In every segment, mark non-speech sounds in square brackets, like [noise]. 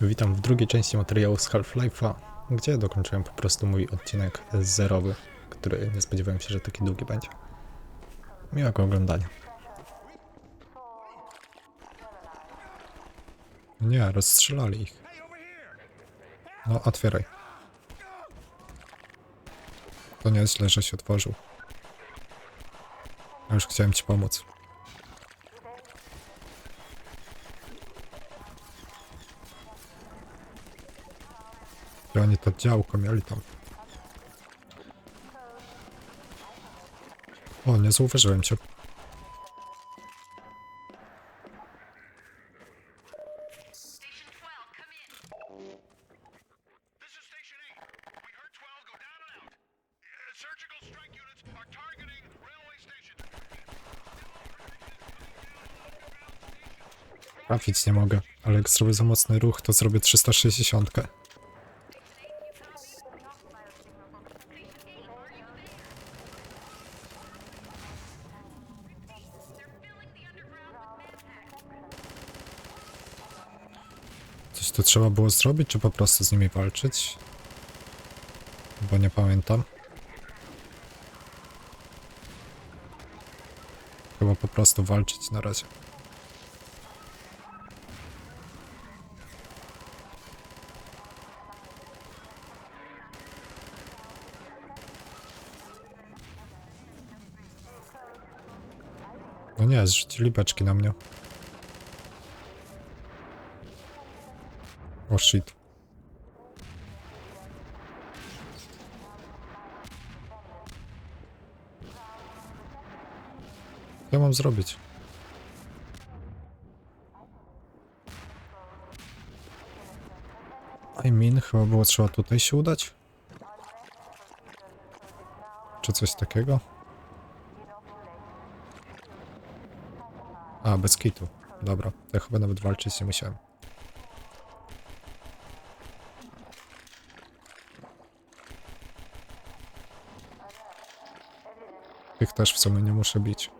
Witam w drugiej części materiału z Half-Life'a, gdzie dokończyłem po prostu mój odcinek zerowy, który nie spodziewałem się, że taki długi będzie. Miłego oglądania. Nie, rozstrzelali ich. No, otwieraj. To nie jest źle, że się otworzył. Ja już chciałem ci pomóc. I oni to działko mieli tam. O, nie zauważyłem cię. Station 12, come in. This is Station 8. We heard 12 go down and out. Surgical strike units are targeting railway stations. Trafić nie mogę, ale jak zrobię za mocny ruch, to zrobię 360. Tu trzeba było zrobić, czy po prostu z nimi walczyć? Bo nie pamiętam. Chyba po prostu walczyć na razie. No nie, zrzucili beczki na mnie. O shit. Co mam zrobić? I mean, chyba było trzeba tutaj się udać? Czy coś takiego? A, bez kitu. Dobra, to ja chyba nawet walczyć nie musiałem. Tych też w sumie nie muszę bić.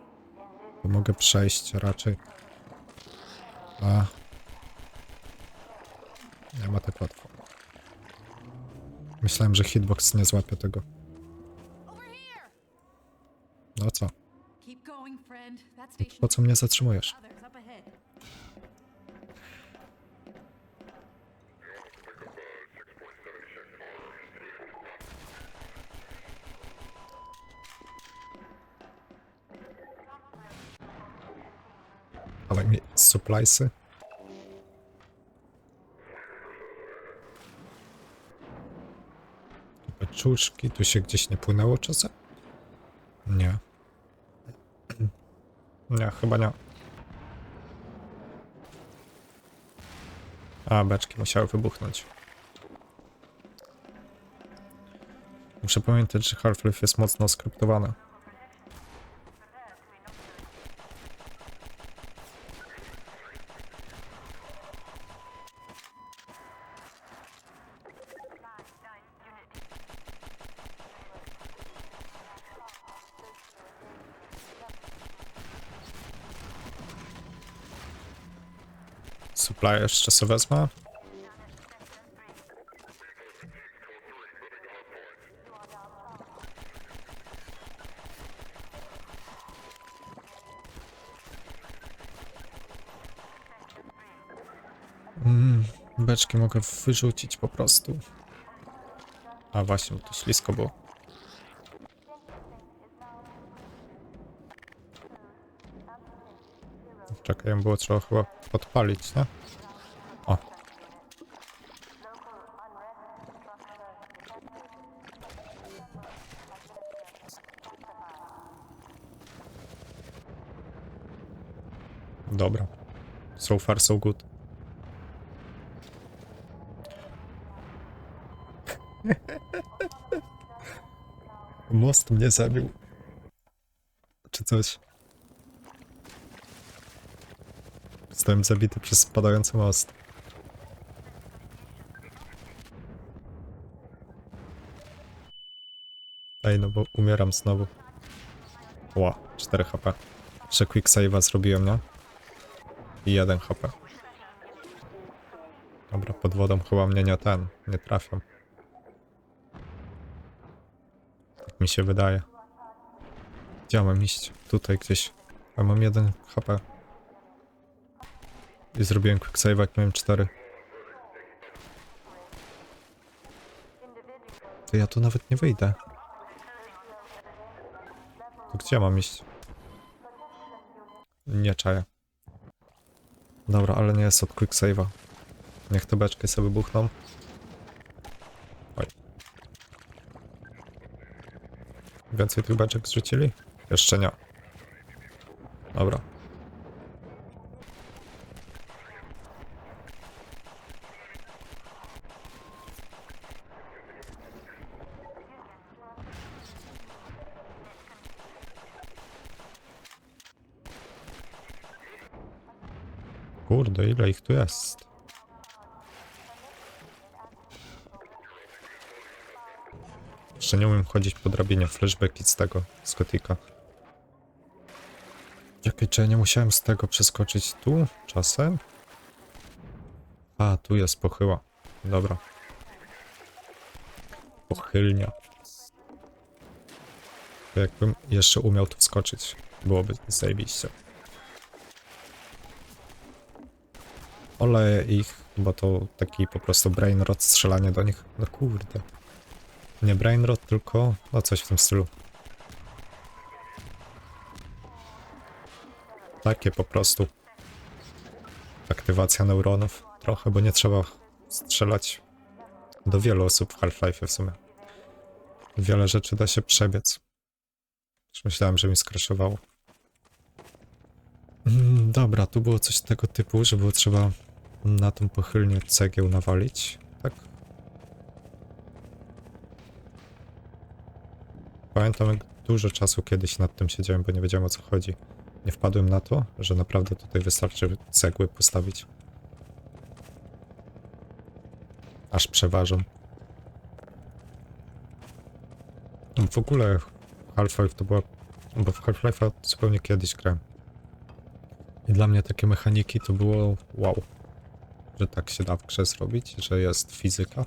Bo mogę przejść raczej. A. Nie ma tak łatwo. Myślałem, że hitbox nie złapie tego. No co? No to po co mnie zatrzymujesz? Suppliesy. Beczuszki, tu się gdzieś nie płynęło czasem? Nie. [clears throat] Nie, chyba nie. A, beczki musiały wybuchnąć. Muszę pamiętać, że Half-Life jest mocno skryptowane. Supply jeszcze sobie wezmę. Mm, beczki mogę wyrzucić po prostu. A właśnie, bo to ślisko było. Czekaj, ją było trzeba chyba podpalić, nie? O. Dobra. So far, so good. [laughs] Most mnie zabił. Czy coś. Zostałem zabity przez spadający most. Ej, no bo umieram znowu. Ła, 4 HP. Jeszcze quick save'a zrobiłem, nie? I 1 HP. Dobra, pod wodą chyba mnie nie ten, nie trafią. Tak mi się wydaje. Gdzie mam iść? Tutaj gdzieś. Ja mam jeden HP. I zrobiłem quick save, jak miałem 4. To ja tu nawet nie wyjdę. To gdzie mam iść? Nie czaję. Dobra, ale nie jest od quick save'a. Niech te beczki sobie buchną. Oj. Więcej tych beczek zrzucili? Jeszcze nie. Dobra. Kurde, ile ich tu jest? Jeszcze nie umiem chodzić po drabinie. Flashbacki z tego, z Gotika. Czy ja nie musiałem z tego przeskoczyć tu czasem? A, tu jest pochyła. Dobra. Pochylnia. Jakbym jeszcze umiał tu wskoczyć, byłoby zajebiście. Oleję ich, bo to taki po prostu brainrot, strzelanie do nich. No kurde. Nie brainrot, tylko no coś w tym stylu. Takie po prostu. Aktywacja neuronów. Trochę, bo nie trzeba strzelać do wielu osób w Half-Life w sumie. Wiele rzeczy da się przebiec. Już myślałem, że mi skraszowało. Mm, Dobra, tu było coś tego typu, że było trzeba na tą pochylnię cegieł nawalić. Tak? Pamiętam, jak dużo czasu kiedyś nad tym siedziałem, bo nie wiedziałem o co chodzi. Nie wpadłem na to, że naprawdę tutaj wystarczy cegły postawić. Aż przeważą. W ogóle Half-Life to była... Bo w Half-Life'a zupełnie kiedyś grałem. I dla mnie takie mechaniki to było wow. Że tak się da w grze zrobić, że jest fizyka.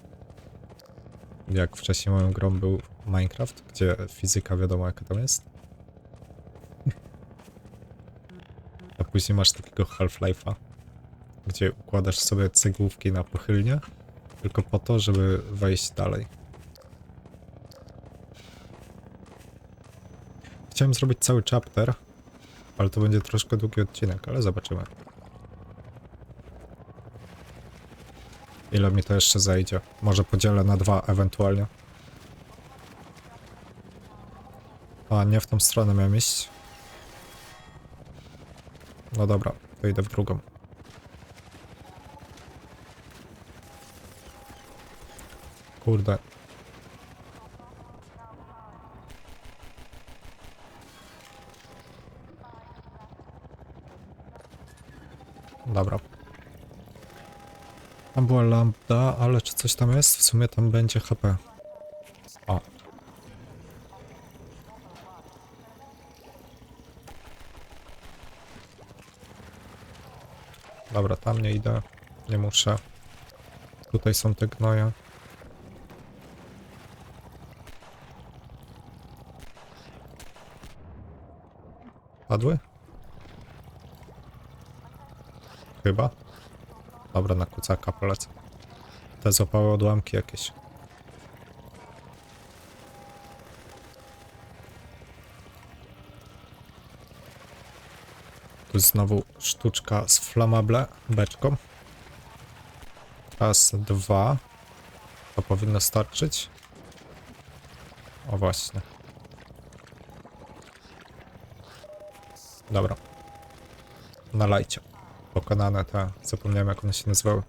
Jak wcześniej moją grą był Minecraft, gdzie fizyka wiadomo jaka tam jest. [laughs] A później masz takiego Half-Life'a, gdzie układasz sobie cegłówki na pochylnie, tylko po to, żeby wejść dalej. Chciałem zrobić cały chapter, ale to będzie troszkę długi odcinek, ale zobaczymy. Ile mi to jeszcze zajdzie? Może podzielę na dwa ewentualnie. A, nie w tą stronę miałem iść. No dobra, to idę w drugą. Kurde. Dobra. Tam była lambda, ale czy coś tam jest? W sumie tam będzie HP. O. Dobra, tam nie idę. Nie muszę. Tutaj są te gnoje. Padły? Chyba. Dobra, na kucaka polecę. Te złapały odłamki jakieś. Tu znowu sztuczka z flamable beczką. Raz, dwa. To powinno starczyć. O właśnie. Dobra. Nalajcie. Pokonane te. Zapomniałem jak one się nazywały.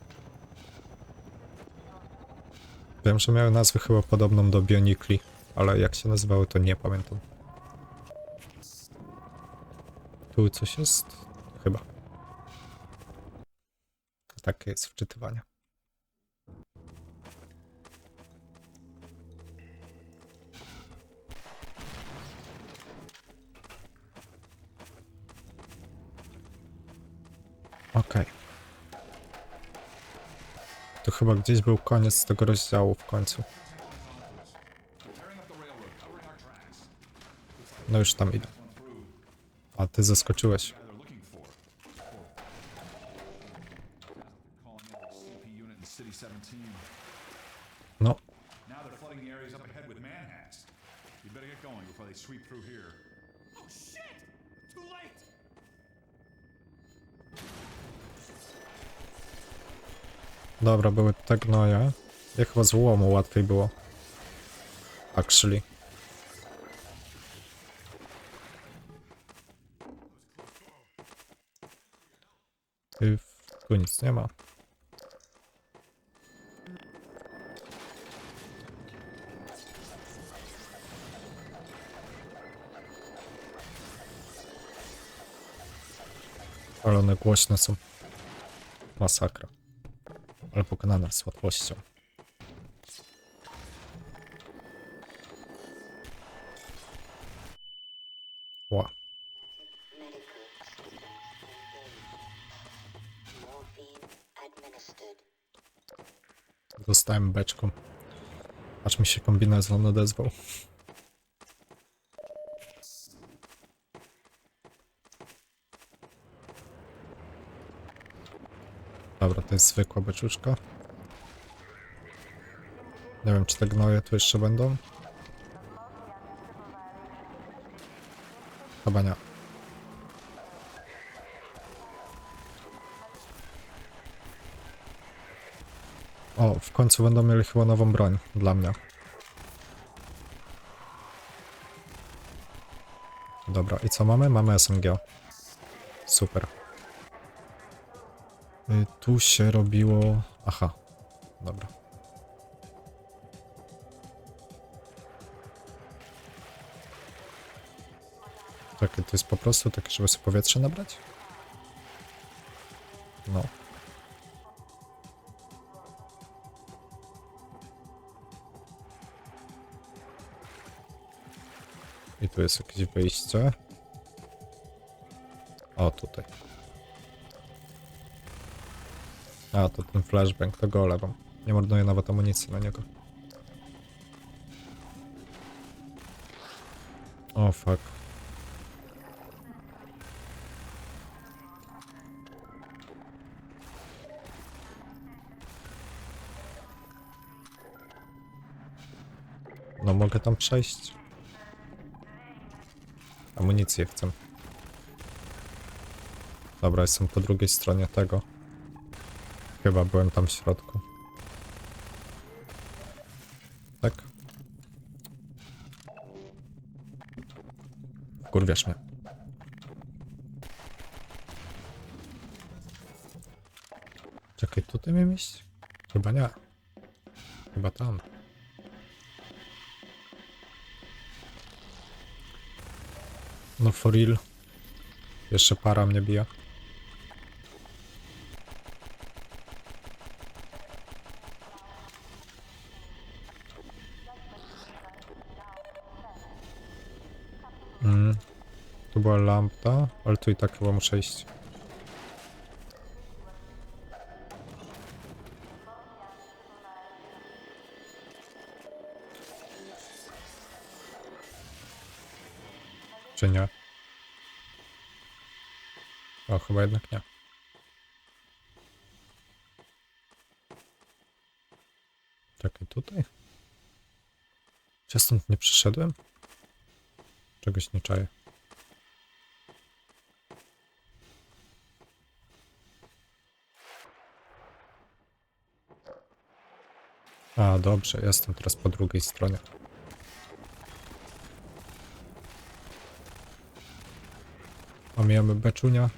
Wiem, że miały nazwę chyba podobną do Bionicli, ale jak się nazywały to nie pamiętam. Tu coś jest? Chyba. Takie jest wczytywanie. Okej. To chyba gdzieś był koniec tego rozdziału w końcu. No już tam idę. A ty zaskoczyłeś. Dobra, były te gnoje. Ja chyba z łomu łatwiej było. Actually. Ty, tu nic nie ma. Ale one głośne są. Masakra. Ale pokonana z łatwością. Ła. Dostałem beczką. Aż mi się kombinezon odezwał. Dobra, to jest zwykła beczuszka. Nie wiem, czy te gnoje tu jeszcze będą. Chyba nie. O, w końcu będą mieli chyba nową broń dla mnie. Dobra, i co mamy? Mamy SMG. Super. Y, tu się robiło... Aha. Dobra. Czekaj, to jest po prostu takie, żeby sobie powietrze nabrać? No. I tu jest jakieś wyjście. O, tutaj. A, to ten flashbang, to go olewam. Nie marnuję nawet amunicji na niego. O, fuck. No, mogę tam przejść. Amunicję chcę. Dobra, jestem po drugiej stronie tego. Chyba byłem tam w środku. Tak? Kurwiasz mnie. Czekaj, tutaj miałem iść? Chyba nie. Chyba tam. No for real. Jeszcze para mnie bije. Mm. Tu lampa, ale tu i tak chyba muszę iść. Czy nie? O, chyba jednak nie. Czekaj, tutaj? Czy stąd nie przyszedłem? Czegoś nie czaję. Dobrze, jestem teraz po drugiej stronie. Omijamy beczunia.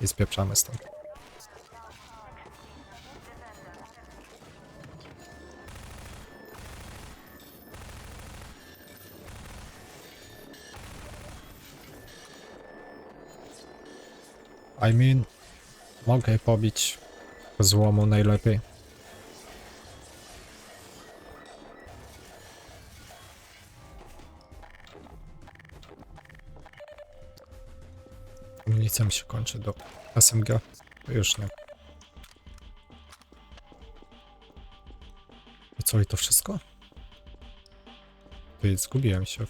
I spieprzamy stąd. I mean, mogę pobić złomu najlepiej. Amunicja mi się kończy do SMG. Już nie. I co, i to wszystko? Ty, zgubiłem się.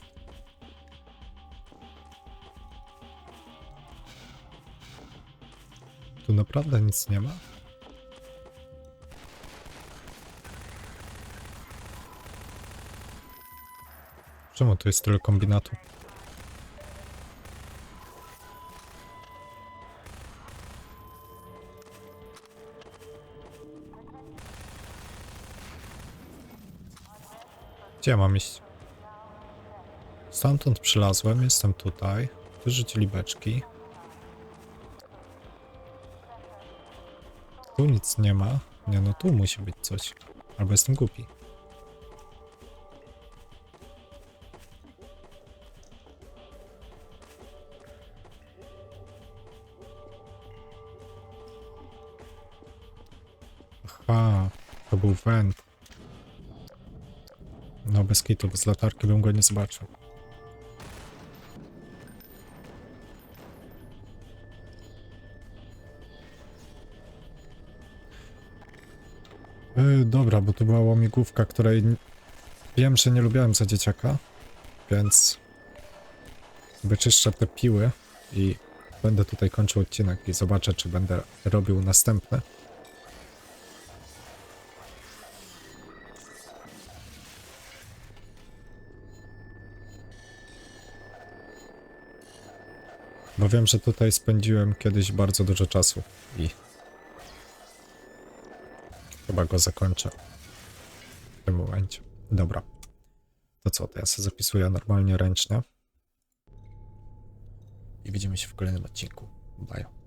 Naprawdę nic nie ma? Czemu tu jest tyle kombinatu? Gdzie ja mam iść? Stamtąd przylazłem, jestem tutaj. Wyrzucili beczki. Tu nic nie ma. Nie no, tu musi być coś. Albo jestem głupi. Aha, to był węd. No bez kitu, bez latarki bym go nie zobaczył. Dobra, bo to była łamigłówka, której wiem, że nie lubiałem za dzieciaka, więc wyczyszczę te piły i będę tutaj kończył odcinek i zobaczę, czy będę robił następny. Bo wiem, że tutaj spędziłem kiedyś bardzo dużo czasu i chyba go zakończę w tym momencie. Dobra. To co, to ja sobie zapisuję normalnie ręcznie. I widzimy się w kolejnym odcinku. Bye.